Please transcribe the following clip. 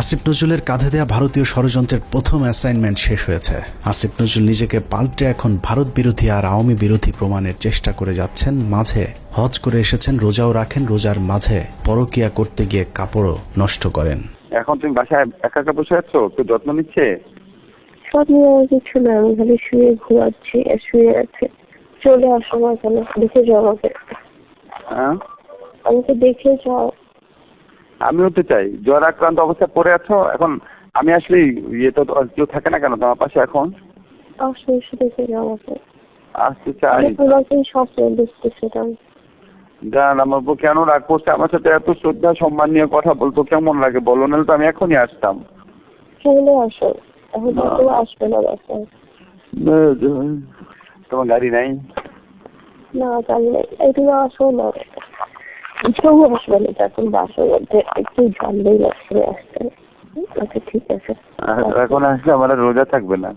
আসিফ নজরুলের কাঁধে দেয়া ভারতীয় ষড়যন্ত্রের প্রথম অ্যাসাইনমেন্ট শেষ হয়েছে। আসিফ নজরুল নিজেকে পাল্টে এখন ভারত বিরোধী আর আওয়ামী বিরোধী প্রমাণের চেষ্টা করে যাচ্ছেন মাঝে। হজ করে এসেছেন রোজাও রাখেন রোজার মাঝে পরকিয়া করতে গিয়ে কাপড়ও নষ্ট করেন। এখন তুমি বাসায় একা একা বসে আছো? কেউ যত্ন নিচ্ছে? কিছু না আমি খালি শুয়ে ঘুমাচ্ছি শুয়ে আছে। চলে আসো না কেন দেখে যাও আমাকে। হ্যাঁ? আমাকে দেখে যাও। আমিও তো চাই। জ্বর আক্রান্ত অবস্থায় পড়ে আছো এখন আমি আসলে ইয়ে তো কেউ থাকে না কেন? তোমার পাশে এখন? আসতে চাই। জান আমার উপর কেন রাগ করছে? আমার সাথে এত শ্রদ্ধা সম্মান নিয়ে কথা বলতো কেমন লাগে? বলো নাহলে তো আমি এখনই আসতাম। চলে আসো এখন আসবে না তোমার গাড়ি নাই? না জানি না এই আসো না। কেউ আসবে না এখন বাসার মধ্যে একটু জানলেই লাগছে, আসতে আচ্ছা ঠিক আছে। এখন আসলে আমার রোজা থাকবে না।